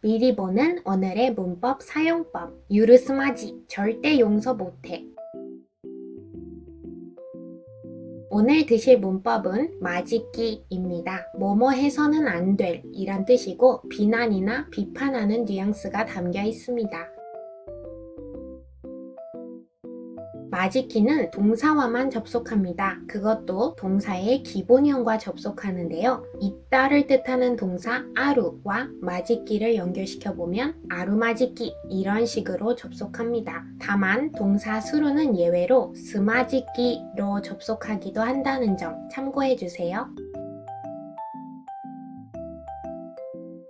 미리 보는 오늘의 문법 사용법. 유르스마지 절대 용서 못해. 오늘 드실 문법은 마지끼입니다. 뭐뭐 해서는 안 될 이란 뜻이고 비난이나 비판하는 뉘앙스가 담겨 있습니다. 마지키는 동사와만 접속합니다. 그것도 동사의 기본형과 접속하는데요. 있다를 뜻하는 동사 아루와 마지키를 연결시켜 보면 아루마지키 이런 식으로 접속합니다. 다만 동사 수루는 예외로 스마지키로 접속하기도 한다는 점 참고해 주세요.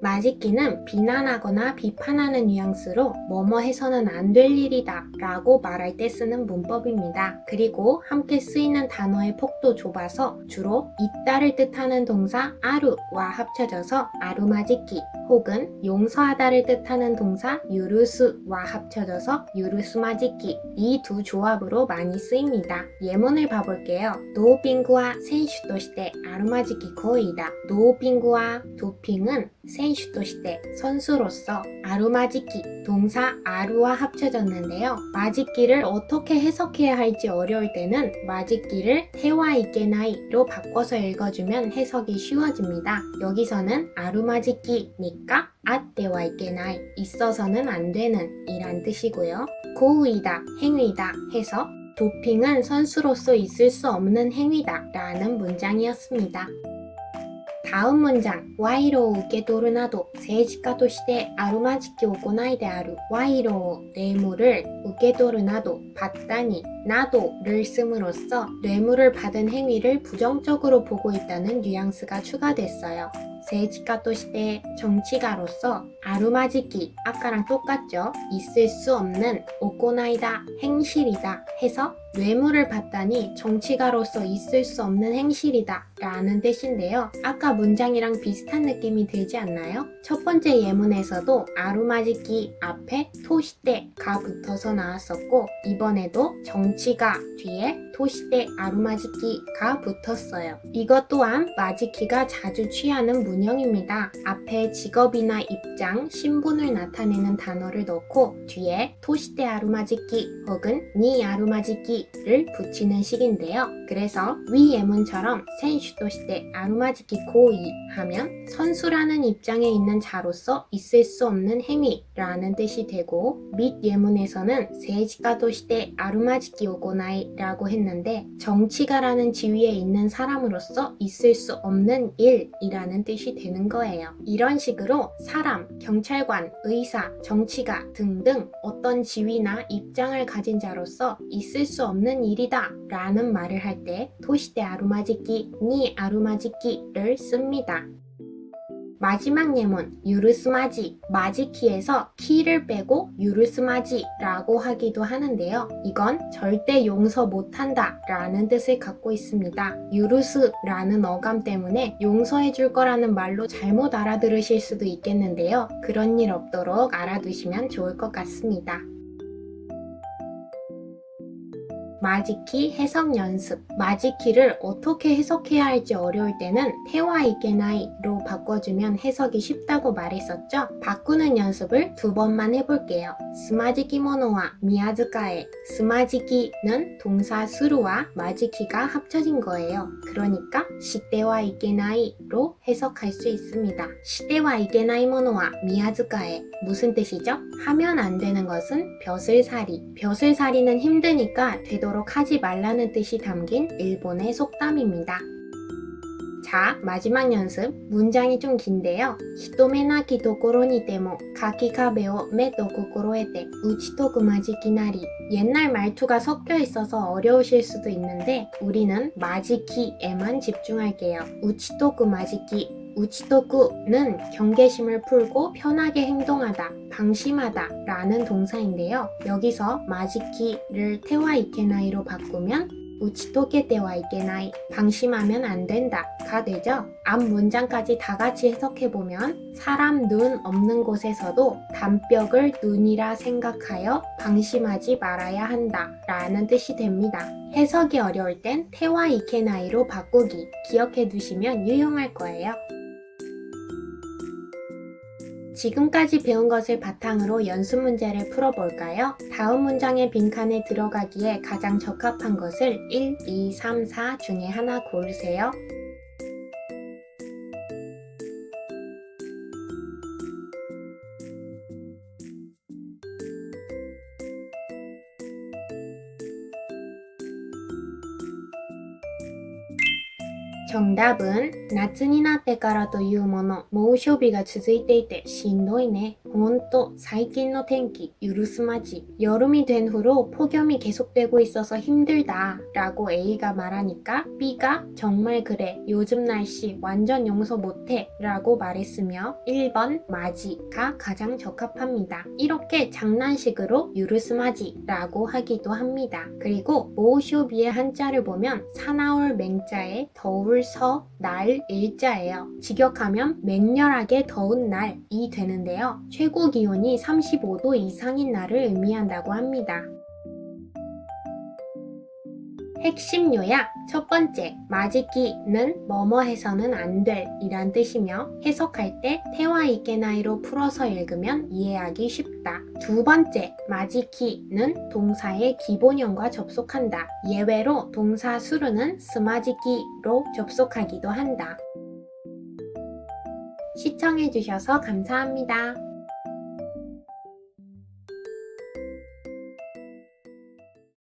마지끼는 비난하거나 비판하는 뉘앙스로 뭐뭐 해서는 안 될 일이다 라고 말할 때 쓰는 문법입니다. 그리고 함께 쓰이는 단어의 폭도 좁아서 주로 있다를 뜻하는 동사 아루와 합쳐져서 아루마지끼 혹은 용서하다를 뜻하는 동사 유르스와 합쳐져서 유르스마지끼 이 두 조합으로 많이 쓰입니다. 예문을 봐볼게요. 도핑구와 센슈として 아루마지끼 거이다. 도핑구와 도핑은 센 슈として 선수로서 아루마지끼 동사 아루와 합쳐졌는데요. 마지끼를 어떻게 해석해야 할지 어려울 때는 마지끼를 해와 이게나이로 바꿔서 읽어주면 해석이 쉬워집니다. 여기서는 아루마지끼니까 아때와 이게나이 있어서는 안 되는 이란 뜻이고요. 고의다, 행위다 해서 도핑은 선수로서 있을 수 없는 행위다 라는 문장이었습니다. 다음 문장 賄賂を受け取るなど政治家としてあるまじき行いである賄賂 뇌물을 受け取るなど 받다니 나도를 씀으로써 뇌물을 받은 행위를 부정적으로 보고 있다는 뉘앙스가 추가됐어요. 세지가 또 시대 정치가로서 아루마지기 아까랑 똑같죠? 있을 수 없는 오코나이다 행실이다 해서 뇌물을 받다니 정치가로서 있을 수 없는 행실이다 라는 뜻인데요. 아까 문장이랑 비슷한 느낌이 들지 않나요? 첫 번째 예문에서도 아루마지기 앞에 토시대가 붙어서 나왔었고 이번에도 정치가 뒤에 토시대 아루마지기가 붙었어요. 이것 또한 마지키가 자주 취하는 문형입니다. 앞에 직업이나 입장, 신분을 나타내는 단어를 넣고 뒤에 토시대 아루마지기 혹은 니 아루마지기 를 붙이는 식인데요. 그래서 위 예문처럼 센슈 토시대 아루마지기 고이 하면 선수라는 입장에 있는 자로서 있을 수 없는 행위라는 뜻이 되고 밑 예문에서는 세지가 도 시대 아루마지기 오고나이라고 했는데 정치가라는 지위에 있는 사람으로서 있을 수 없는 일이라는 뜻이 되는 거예요. 이런 식으로 사람, 경찰관, 의사, 정치가 등등 어떤 지위나 입장을 가진 자로서 있을 수 없는 일이다 라는 말을 할 때 도시대 아루마지기, 니 아루마지기를 씁니다. 마지막 예문 유르스마지 마지키에서 키를 빼고 유르스마지라고 하기도 하는데요. 이건 절대 용서 못한다 라는 뜻을 갖고 있습니다. 유르스라는 어감 때문에 용서해 줄 거라는 말로 잘못 알아들으실 수도 있겠는데요. 그런 일 없도록 알아두시면 좋을 것 같습니다. 마지키 해석 연습. 마지키를 어떻게 해석해야 할지 어려울 때는 태와 이게나이로 바꿔주면 해석이 쉽다고 말했었죠? 바꾸는 연습을 두 번만 해볼게요. 스마지키 모노와 미야즈카에. 스마지키는 동사 스루와 마지키가 합쳐진 거예요. 그러니까 시대와 이게나이로 해석할 수 있습니다. 시대와 이게나이 모노와 미야즈카에. 무슨 뜻이죠? 하면 안 되는 것은 벼슬살이. 벼슬살이는 힘드니까 되도 록 하지 말라는 뜻이 담긴 일본의 속담입니다. 자, 마지막 연습. 문장이 좀 긴데요. 히토메나키 도코로니 데모 가키 카베오 메도 코코로에테 우치토쿠 마지키나리 옛날 말투가 섞여 있어서 어려우실 수도 있는데 우리는 마지키에만 집중할게요. 우치토쿠 마지키 우치토쿠는 경계심을 풀고 편하게 행동하다, 방심하다 라는 동사인데요. 여기서 마지키를 테와 이케나이로 바꾸면 우치토게 때와 이게나이 방심하면 안 된다가 되죠. 앞 문장까지 다 같이 해석해 보면 사람 눈 없는 곳에서도 담벽을 눈이라 생각하여 방심하지 말아야 한다라는 뜻이 됩니다. 해석이 어려울 땐 테와 이케나이로 바꾸기 기억해 두시면 유용할 거예요. 지금까지 배운 것을 바탕으로 연습 문제를 풀어볼까요? 다음 문장의 빈칸에 들어가기에 가장 적합한 것을 1, 2, 3, 4 중에 하나 고르세요. 정답은 夏になってからというもの猛暑日が続いていてしんどいねほんと最近の天気許すまじ 여름이 된 후로 폭염이 계속되고 있어서 힘들다 라고 A가 말하니까 B가 정말 그래 요즘 날씨 완전 용서 못해 라고 말했으며 1번 마지가 가장 적합합니다 이렇게 장난식으로 유르스마지 라고 하기도 합니다 그리고 모쇼비의 한자를 보면 사나울 맹자에 더울 서, 날, 일자예요. 직역하면 맹렬하게 더운 날이 되는데요. 최고 기온이 35도 이상인 날을 의미한다고 합니다. 핵심 요약 첫 번째, 마지기는 뭐뭐 해서는 안 될 이란 뜻이며 해석할 때 태와 이케나이로 풀어서 읽으면 이해하기 쉽다. 두 번째, 마지키는 동사의 기본형과 접속한다. 예외로 동사 수르는 스마지키로 접속하기도 한다. 시청해주셔서 감사합니다.